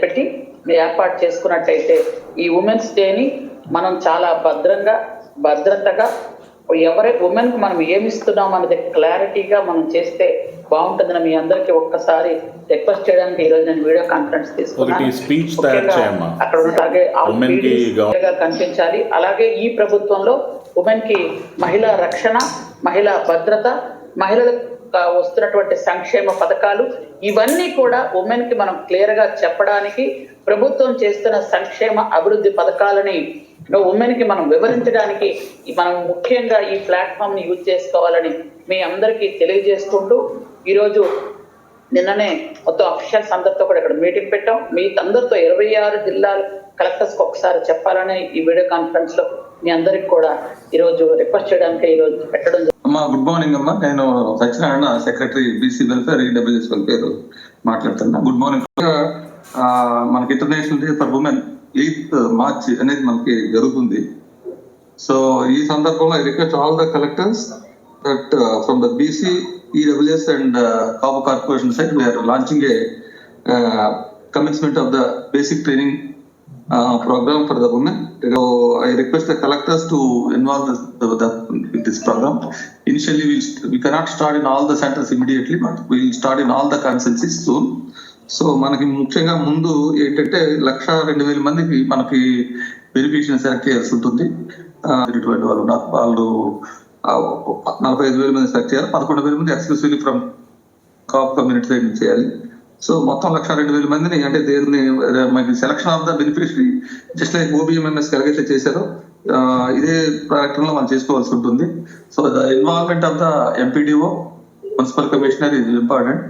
పెట్టి ఏర్పాటు చేసుకున్నట్టయితే ఈ ఉమెన్స్ డేని మనం చాలా భద్రంగా భద్రతగా ఎవరి ఉమెన్ మనం ఏమి ఇస్తున్నాం అనేది క్లారిటీగా మనం చేస్తే బాగుంటుందని మీ అందరికీ ఒక్కసారి రిక్వెస్ట్ చేయడానికి ఈ రోజు నేను వీడియో కాన్ఫరెన్స్ తీసుకున్నాను. అక్కడ అలాగే కనిపించాలి అలాగే ఈ ప్రభుత్వంలో ఉమెన్కి మహిళా రక్షణ మహిళా భద్రత మహిళలకు వస్తున్నటువంటి సంక్షేమ పథకాలు ఇవన్నీ కూడా ఉమెన్కి మనం క్లియర్గా చెప్పడానికి ప్రభుత్వం చేస్తున్న సంక్షేమ అభివృద్ధి పథకాలని ఉమెన్కి మనం వివరించడానికి మనం ముఖ్యంగా ఈ ప్లాట్ఫామ్ని యూజ్ చేసుకోవాలని మీ అందరికీ తెలియజేసుకుంటూ ఈరోజు నిన్ననే మొత్తం అఫీషియల్స్ అందరితో కూడా ఇక్కడ మీటింగ్ పెట్టాం. మీ అందరితో ఇరవై ఆరు జిల్లాల కలెక్టర్స్ ఒకసారి చెప్పాలని ఈ వీడియో కాన్ఫరెన్స్లో మీ అందరికి కూడా ఈరోజు రిక్వెస్ట్ చేయడానికి ఈరోజు పెట్టడం అమ్మా గుడ్ మార్నింగ్ అమ్మా. నేను Satyanarayana secretary BC welfare EWS welfare మాట్లాడుతున్నా. Good morning. మనకి international day for women eighth March అనేది మనకి జరుగుతుంది. సో ఈ సందర్భంలో I request all the collectors that from the BC EWS and Kapu corporation side we are launching a commencement of the basic training programme for the women I request the collectors to involve this programme initially will we cannot start in all the centres immediately but will start in all the constituencies soon so మనకి ముఖ్యంగా ముందు ఏంటంటే లక్ష రెండు వేల మందికి మనకి verification select చేయాల్సి ఉంటుంది. వాళ్ళు నాకు వాళ్ళు నలభై ఐదు వేల మంది సెలెక్ట్ చేయాలి. పదకొండు వేల మంది exclusively from Kapu community side చేయాలి. సో మొత్తం లక్ష రెండు వేల మందిని అంటే దేన్ని మనకి selection of the beneficiary just like OBMMS ఎలాగైతే చేశారో ఇదే ప్రకటనలో మనం చేసుకోవాల్సి ఉంటుంది. So the involvement of the MPDO municipal commissioner ఇది ఇంపార్టెంట్